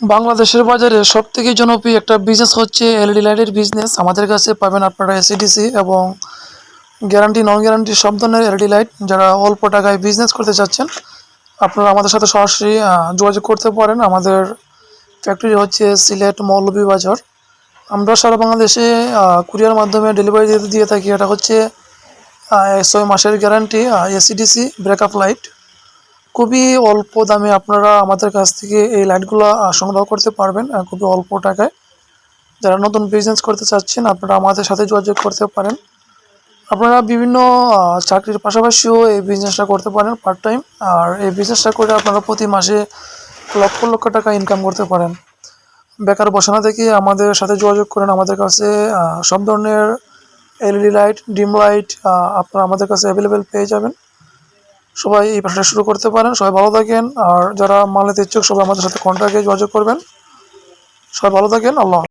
বাংলাদেশের বাজারে সব থেকে জনপ্রিয় একটা বিজনেস হচ্ছে এলইডি লাইটের বিজনেস আমাদের কাছে পাবেন আপনারা এসিডিসি এবং গ্যারান্টি নন গ্যারান্টি সব ধরনের এলইডি লাইট যারা অল্প টাকায় বিজনেস করতে চাচ্ছেন, আপনারা আমাদের সাথে সরাসরি যোগাযোগ করতে পারেন। আমাদের ফ্যাক্টরি হচ্ছে সিলেট মৌলভীবাজার আমরা সারা বাংলাদেশে কুরিয়ার মাধ্যমে ডেলিভারি দিয়ে দিয়ে থাকি। এটা হচ্ছে ছয় মাসের গ্যারান্টি এসিডিসি ব্রেকআপ লাইট খুবই অল্প দামে আপনারা আমাদের কাছ থেকে এই লাইটগুলো সংগ্রহ করতে পারবেন খুবই অল্প টাকায়। যারা নতুন বিজনেস করতে চাচ্ছেন, আপনারা আমাদের সাথে যোগাযোগ করতে পারেন। আপনারা বিভিন্ন চাকরির পাশাপাশিও এই বিজনেসটা করতে পারেন পার্ট টাইম আর এই বিজনেসটা করে আপনারা প্রতি মাসে লক্ষ লক্ষ টাকা ইনকাম করতে পারেন। বেকার বসানো থেকে আমাদের সাথে যোগাযোগ করেন, আমাদের কাছে সব ধরনের এলইডি লাইট ডিম লাইট আপনারা আমাদের কাছে অ্যাভেলেবেল পেয়ে যাবেন। সবাই এই ব্যবসাটা শুরু করতে পারেন, সবাই ভালো থাকেন আর যারা মাল নিতে ইচ্ছুক, সবাই আমাদের সাথে কন্ট্যাক্টে যোগাযোগ করবেন সবাই ভালো থাকেন, আল্লাহ।